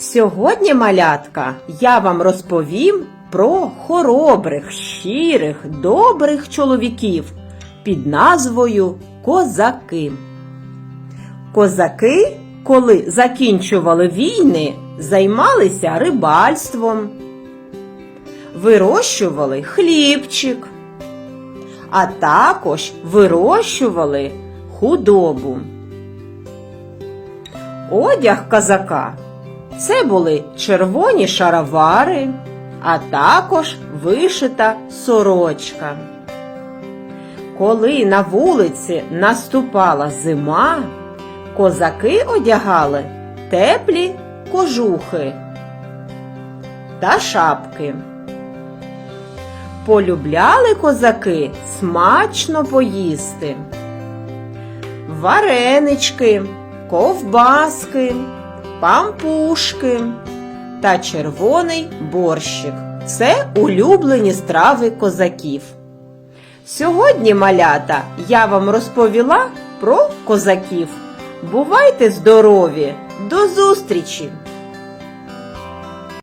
Сьогодні, малятка, я вам розповім про хоробрих, щирих, добрих чоловіків під назвою Козаки. Козаки, коли закінчували війни, займалися рибальством, вирощували хлібчик, а також вирощували худобу. Одяг козака це були червоні шаровари, а також вишита сорочка. Коли на вулиці наступала зима, козаки одягали теплі кожухи та шапки. Полюбляли козаки смачно поїсти. Варенички, ковбаски, пампушки та червоний борщик. Це улюблені страви козаків. Сьогодні, малята, я вам розповіла про козаків. Бувайте здорові! До зустрічі!